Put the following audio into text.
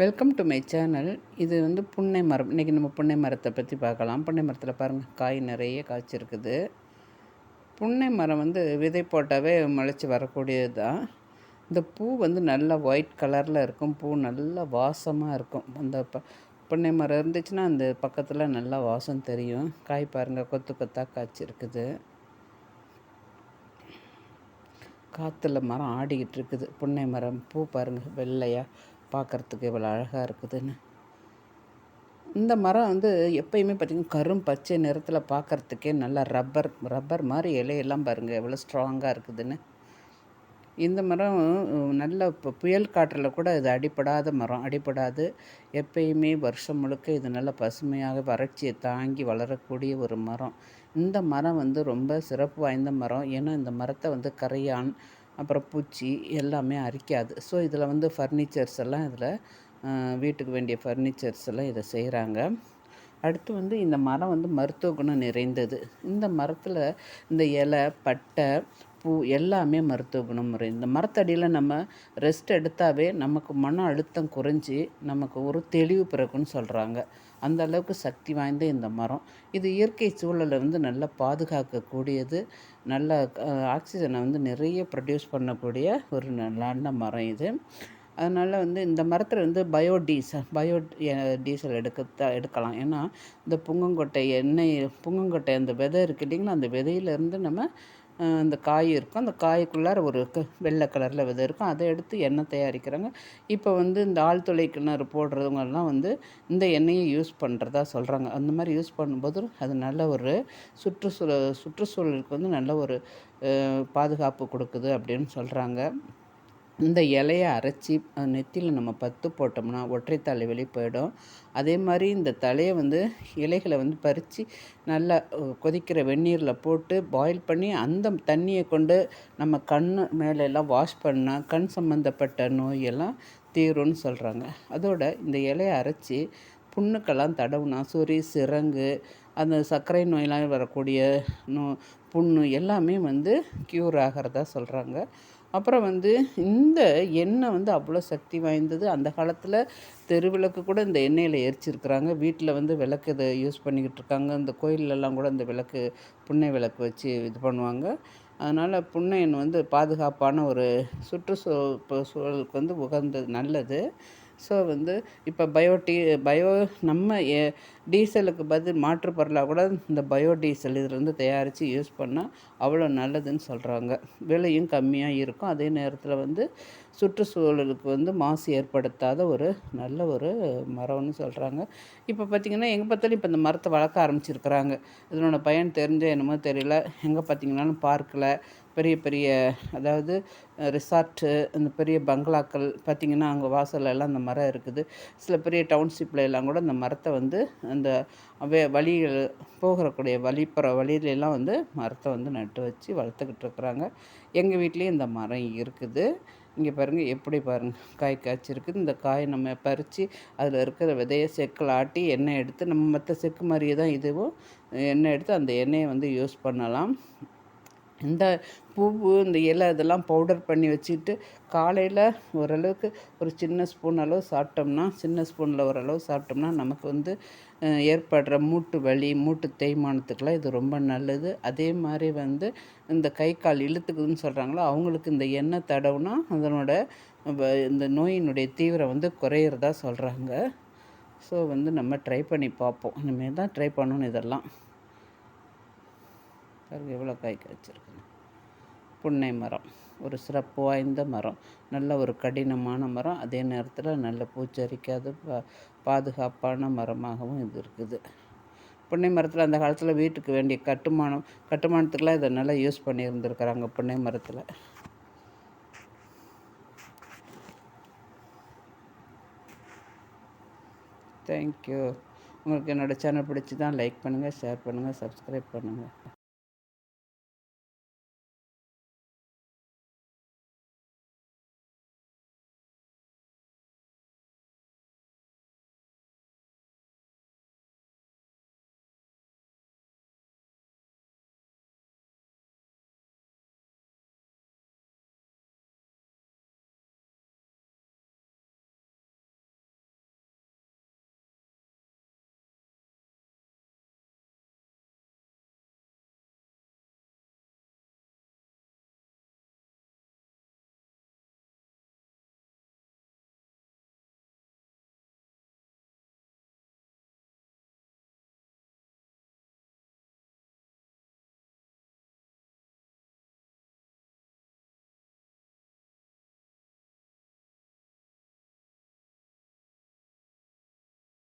Welcome to my channel இது வந்து புன்னை மரம். இன்றைக்கி நம்ம புன்னை மரத்தை பற்றி பார்க்கலாம். புன்னை மரத்தில் பாருங்கள் காய் நிறைய காய்ச்சிருக்குது. புன்னை மரம் வந்து விதை போட்டாவே முளைச்சி வரக்கூடியது தான் இந்த பூ வந்து நல்லா ஒயிட் கலரில் இருக்கும். பூ நல்லா வாசமாக இருக்கும். அந்த ப புன்னை மரம் இருந்துச்சுன்னா அந்த பக்கத்தில் நல்லா வாசம் தெரியும். காய் பாருங்கள் கொத்து கொத்தாக காய்ச்சிருக்குது. காற்றுல மரம் ஆடிக்கிட்டு இருக்குது. புன்னை மரம் பூ பாருங்கள் வெள்ளையாக பார்க்குறதுக்கு இவ்வளோ அழகாக இருக்குதுன்னு. இந்த மரம் வந்து எப்பயுமே பார்த்திங்கன்னா கரும் பச்சை நிறத்தில் பார்க்குறதுக்கே நல்லா ரப்பர் ரப்பர் மாதிரி இலையெல்லாம் பாருங்கள் எவ்வளோ ஸ்ட்ராங்காக இருக்குதுன்னு. இந்த மரம் நல்ல இப்போ புயல் காற்றில் கூட இது அடிப்படாத மரம் அடிப்படாது எப்பயுமே வருஷம் முழுக்க இது நல்ல பசுமையாக வறட்சியை தாங்கி வளரக்கூடிய ஒரு மரம். இந்த மரம் வந்து ரொம்ப சிறப்பு வாய்ந்த மரம். ஏன்னா இந்த மரத்தை வந்து கரையான் அப்புறம் பூச்சி எல்லாமே அரிக்காது. ஸோ இதில் வந்து ஃபர்னிச்சர்ஸ் எல்லாம் இதில் வீட்டுக்கு வேண்டிய ஃபர்னிச்சர்ஸ் எல்லாம் இதை செய்கிறாங்க அடுத்து வந்து இந்த மரம் வந்து மருத்துவ குணம் நிறைந்தது. இந்த மரத்தில் இந்த இலை பட்டை பூ எல்லாமே மருத்துவ குணம் முறை. இந்த மரத்தடியில் நம்ம ரெஸ்ட் எடுத்தாவே நமக்கு மன அழுத்தம் குறைஞ்சி நமக்கு ஒரு தெளிவு பிறக்குன்னு சொல்கிறாங்க அந்த அளவுக்கு சக்தி வாய்ந்த இந்த மரம். இது இயற்கை சூழலை வந்து நல்லா பாதுகாக்கக்கூடியது. நல்ல ஆக்சிஜனை வந்து நிறைய ப்ரொடியூஸ் பண்ணக்கூடிய ஒரு நல்ல மரம் இது. அதனால் வந்து இந்த மரத்தில் வந்து பயோடீசல் பயோ டீசல் எடுக்க எடுக்கலாம். ஏன்னா இந்த புங்கங்கொட்டை எண்ணெய் புங்கங்கொட்டை அந்த விதை இருக்குது இல்லைங்களா? அந்த விதையிலேருந்து நம்ம அந்த காய் இருக்கும். அந்த காய்க்குள்ளார ஒரு க வெள்ளை கலரில் விதை இருக்கும். அதை எடுத்து எண்ணெய் தயாரிக்கிறாங்க. இப்போ வந்து இந்த ஆழ்துளை கிணறு போடுறவங்கெல்லாம் வந்து இந்த எண்ணெயை யூஸ் பண்ணுறதா சொல்கிறாங்க அந்த மாதிரி யூஸ் பண்ணும்போது அது நல்ல ஒரு சுற்றுச்சூழல் சுற்றுச்சூழலுக்கு வந்து நல்ல ஒரு பாதுகாப்பு கொடுக்குது அப்படின்னு சொல்கிறாங்க இந்த இலைய அரைச்சி நெத்தியில் நம்ம பத்து போட்டோம்னா ஒற்றை தலைவலி போயிடும். அதே மாதிரி இந்த தலையை வந்து இலைகளை வந்து பறித்து நல்லா கொதிக்கிற வெந்நீரில் போட்டு பாயில் பண்ணி அந்த தண்ணியை கொண்டு நம்ம கண் மேலெல்லாம் வாஷ் பண்ணால் கண் சம்மந்தப்பட்ட நோயெல்லாம் தீரும்னு சொல்கிறாங்க அதோட இந்த இலையை அரைச்சி புண்ணுக்கெல்லாம் தடவுனா சொறி சிரங்கு அந்த சர்க்கரை நோயெலாம் வரக்கூடிய நோ புண்ணு எல்லாமே வந்து க்யூர் ஆகிறதா சொல்கிறாங்க அப்புறம் வந்து இந்த எண்ணெய் வந்து அவ்வளோ சக்தி வாய்ந்தது. அந்த காலத்தில் தெருவிளக்கு கூட இந்த எண்ணெயில் எரிச்சிருக்கிறாங்க. வீட்டில் வந்து விளக்கு இதை யூஸ் பண்ணிக்கிட்டு இருக்காங்க. இந்த கோயிலெல்லாம் கூட இந்த விளக்கு புண்ணை விளக்கு வச்சு இது பண்ணுவாங்க. அதனால் புண்ணை எண்ணெய் வந்து பாதுகாப்பான ஒரு சுற்றுச்சூழலுக்கு வந்து உகந்தது நல்லது. ஸோ வந்து இப்போ பயோ டீ பயோ நம்ம ஏ டீசலுக்கு பதில் மாற்று பொருளாக கூட இந்த பயோ டீசல் இதுலேருந்து தயாரித்து யூஸ் பண்ணால் அவ்வளோ நல்லதுன்னு சொல்கிறாங்க விலையும் கம்மியாக இருக்கும். அதே நேரத்தில் வந்து சுற்றுச்சூழலுக்கு வந்து மாசு ஏற்படுத்தாத ஒரு நல்ல ஒரு மரம்னு சொல்கிறாங்க இப்போ பார்த்திங்கன்னா எங்கே பார்த்தாலும் இப்போ இந்த மரத்தை வளர்க்க ஆரம்பிச்சிருக்கிறாங்க. இதனோட பயன் தெரிஞ்ச என்னமோ தெரியல. எங்கே பார்த்திங்கனாலும் பார்க்கில். பெரிய பெரிய அதாவது ரிசார்ட்டு அந்த பெரிய பங்களாக்கள் பார்த்திங்கன்னா அங்கே வாசலில் எல்லாம் அந்த மரம் இருக்குது. சில பெரிய டவுன்ஷிப்பில் எல்லாம் கூட அந்த மரத்தை வந்து அந்த வே வழிகள் போகிறக்கூடிய வழிப்புற வழியிலெல்லாம் வந்து மரத்தை வந்து நட்டு வச்சு வளர்த்துக்கிட்டு இருக்கிறாங்க. எங்கள் வீட்லேயும் இந்த மரம் இருக்குது. இங்கே பாருங்கள் எப்படி பாருங்கள் காய் காய்ச்சிருக்குது இந்த காயை நம்ம பறித்து அதில் இருக்கிற விதையை செக்கில் ஆட்டி எண்ணெய் எடுத்து நம்ம மற்ற செக்கு மாதிரியே தான் இதுவும் எண்ணெய் எடுத்து அந்த எண்ணெயை வந்து யூஸ் பண்ணலாம். இந்த பூவு இந்த இலை இதெல்லாம் பவுடர் பண்ணி வச்சுட்டு காலையில் ஓரளவுக்கு ஒரு சின்ன ஸ்பூன் அளவு சாப்பிட்டோம்னா சின்ன ஸ்பூனில் ஓரளவு சாப்பிட்டோம்னா நமக்கு வந்து ஏற்படுற மூட்டு வலி மூட்டு தேய்மானத்துக்கெலாம் இது ரொம்ப நல்லது. அதே மாதிரி வந்து இந்த கை கால் இழுத்துக்குதுன்னு சொல்கிறாங்களோ அவங்களுக்கு இந்த எண்ணெய் தடவுனா அதனோட இந்த நோயினுடைய தீவிரம் வந்து குறையிறதா சொல்கிறாங்க ஸோ வந்து நம்ம ட்ரை பண்ணி பார்ப்போம். இனிமேல் தான் ட்ரை பண்ணணும் இதெல்லாம். பாருங்க எவ்வளோ காய் காய்ச்சிருக்குங்க புன்னை மரம் ஒரு சிறப்பு வாய்ந்த மரம் நல்ல ஒரு கடினமான மரம். அதே நேரத்தில் நல்ல பூச்சரிக்காத பா பாதுகாப்பான மரமாகவும் இது இருக்குது. புன்னை மரத்தில் அந்த காலத்தில் வீட்டுக்கு வேண்டிய கட்டுமானம் கட்டுமானத்துக்கெலாம் இதை நல்லா யூஸ் பண்ணியிருந்துருக்குறாங்க புன்னை மரத்தில். தேங்க்யூ உங்களுக்கு என்னோடய சேனல் பிடிச்சி தான் லைக் பண்ணுங்கள் ஷேர் பண்ணுங்கள் சப்ஸ்கிரைப் பண்ணுங்கள்